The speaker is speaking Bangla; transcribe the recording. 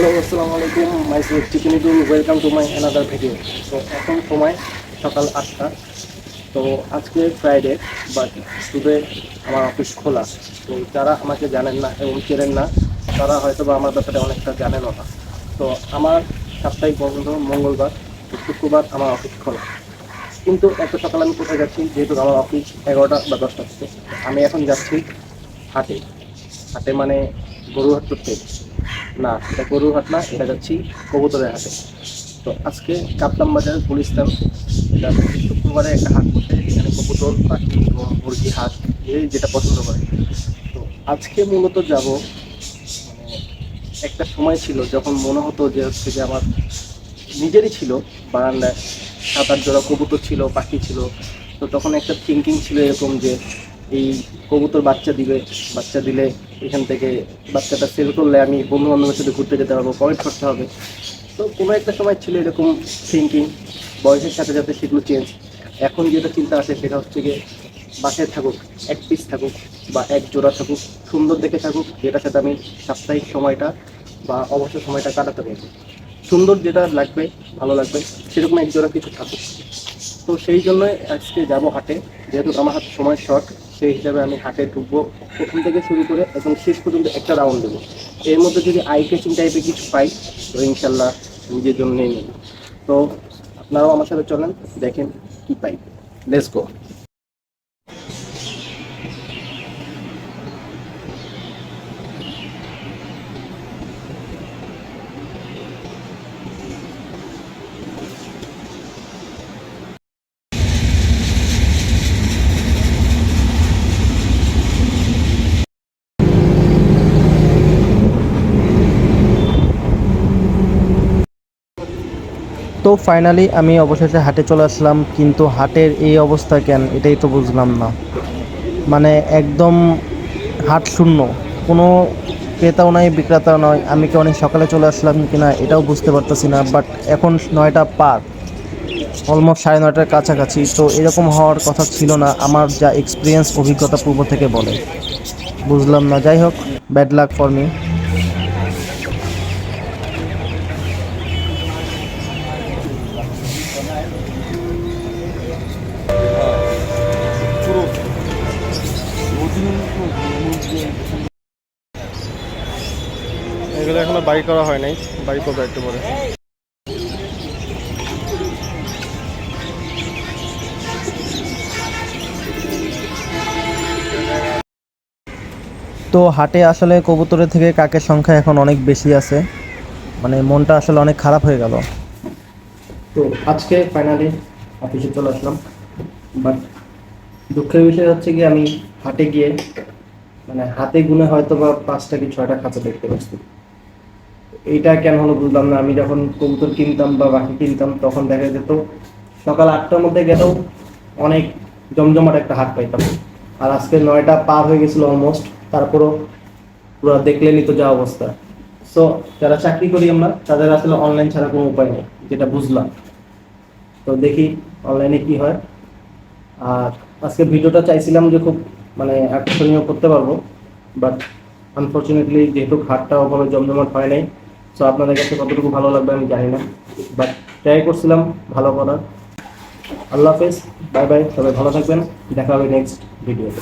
হ্যালো আসসালামু আলাইকুম myself চিকেনিটু welcome to my another video তো এখন সময় সকাল আটটা। তো আজকে ফ্রাইডে বাট টুডে আমার অফিস খোলা। তো যারা আমাকে জানেন না এবং চেনেন না, তারা হয়তো বা আমার ব্যাপারে অনেকটা জানেনও না। তো আমার সাপ্তাহিক বন্ধ মঙ্গলবার শুক্রবার আমার অফিস খোলা। কিন্তু এত সকালে আমি কোথায় যাচ্ছি? যেহেতু আমার অফিস এগারোটা বা দশটা থেকে আমি এখন যাচ্ছি হাটে। হাটে মানে গরুহাট করতে। না, এটা গরুহাট না, এটা যাচ্ছি কবুতরের হাটে। তো আজকে কাপলাম বাজার পুলিশতাম এটা শুক্রবারে একটা হাট বসে, এখানে কবুতর, পাখি মুরগি হাট যে যেটা পছন্দ করে। তো আজকে মূলত যাব মানে একটা সময় ছিল যখন মনে হতো যে হচ্ছে যে আমার নিজেরই ছিল, বারান্দায় সাত আট জোড়া কবুতর ছিল, পাখি ছিল। তো তখন একটা থিঙ্কিং ছিল এরকম যে এই কবুতর বাচ্চা দিবে, বাচ্চা দিলে এখান থেকে বাচ্চাটা সেল করলে আমি বন্ধু বান্ধবের সাথে ঘুরতে যেতে পারব পয়েন্ট করতে হবে। তো কোনো একটা সময় ছিল এরকম থিঙ্কিং বয়সের সাথে সাথে সেগুলো চেঞ্জ এখন যেটা চিন্তা আসে সেটা হচ্ছে গিয়ে বাসায় থাকুক, এক পিস থাকুক বা এক জোড়া থাকুক, সুন্দর দেখে থাকুক, যেটার সাথে আমি সাপ্তাহিক সময়টা বা অবসর সময়টা কাটাতে পারব সুন্দর যেটা লাগবে, ভালো লাগবে, সেরকম এক জোড়া কিছু থাকুক। তো সেই জন্যই আজকে যাব হাটে। যেহেতু আমার হাতে সময় শর্ট সেই হিসাবে আমি হাতে ঢুকবো প্রথম থেকে শুরু করে এবং শেষ পর্যন্ত একটা রাউন্ড দেবো। এর মধ্যে যদি আই ক্যাচিং টাইপের কিছু পাই, তো ইনশাল্লাহ নিজের জন্যই নিয়ে নেব। তো আপনারাও আমার সাথে চলেন, দেখেন কী পাই। লেটস গো তো ফাইনালি আমি অবশেষে হাটে চলে আসলাম, কিন্তু হাটের এই অবস্থা কেন এটাই তো বুঝলাম না। মানে একদম হাট শূন্য। কোনো ক্রেতাও নাই, বিক্রেতাও নয় আমি কি অনেক সকালে চলে আসলাম কি না এটাও বুঝতে পারতেছি না বাট এখন নয়টা পার। অলমোস্ট সাড়ে নয়টার কাছাকাছি, তো এরকম হওয়ার কথা ছিল না, আমার যা এক্সপিরিয়েন্স অভিজ্ঞতা পূর্ব থেকে বলে। বুঝলাম না, যাই হোক ব্যাড লাক ফর মি এগুলো এখনও বাড়ি করা হয় নাই বাড়ি করব একটু পরে। তো হাটে আসলে কবুতরের থেকে কাকের সংখ্যা এখন অনেক বেশি আছে। মানে মনটা আসলে অনেক খারাপ হয়ে গেল। তো আজকে ফাইনালি অফিসে চলে আসলাম। বাট দুঃখের বিষয় হচ্ছে কি আমি হাটে গিয়ে মানে হাতে গুনে হয়তো বা পাঁচটা কি ছয়টা খাঁচা দেখতে পাচ্ছি। এইটা কেন হলো বুঝলাম না। আমি যখন কবুতর কিনতাম বা বাকি কিনতাম, তখন দেখা যেত সকাল আটটার মধ্যে গেলেও অনেক জমজমাট একটা হাট পাইতাম। আর আজকে নয়টা পার হয়ে গেছিল অলমোস্ট তারপরও পুরো দেখলেনই তো যা অবস্থা। সো যারা চাকরি করি আমরা, তাদের আসলে অনলাইন ছাড়া কোনো উপায় নেই। যেটা বুঝলাম। তো দেখি অনলাইনে কি হয়। আর আজকে ভিডিওটা চাইছিলাম যে খুব মানে আকর্ষণীয় করতে পারব বাট আনফর্চুনেটলি যেহেতু ঘাটটা ওভাবে জমজমাট হয় নাই সো আপনাদের কাছে কতটুকু ভালো লাগবে আমি জানি না বাট ট্রাই করছিলাম, ভালো করার। আল্লাহ হাফেজ বাই বাই সবাই ভালো থাকবেন, দেখা হবে নেক্সট ভিডিওতে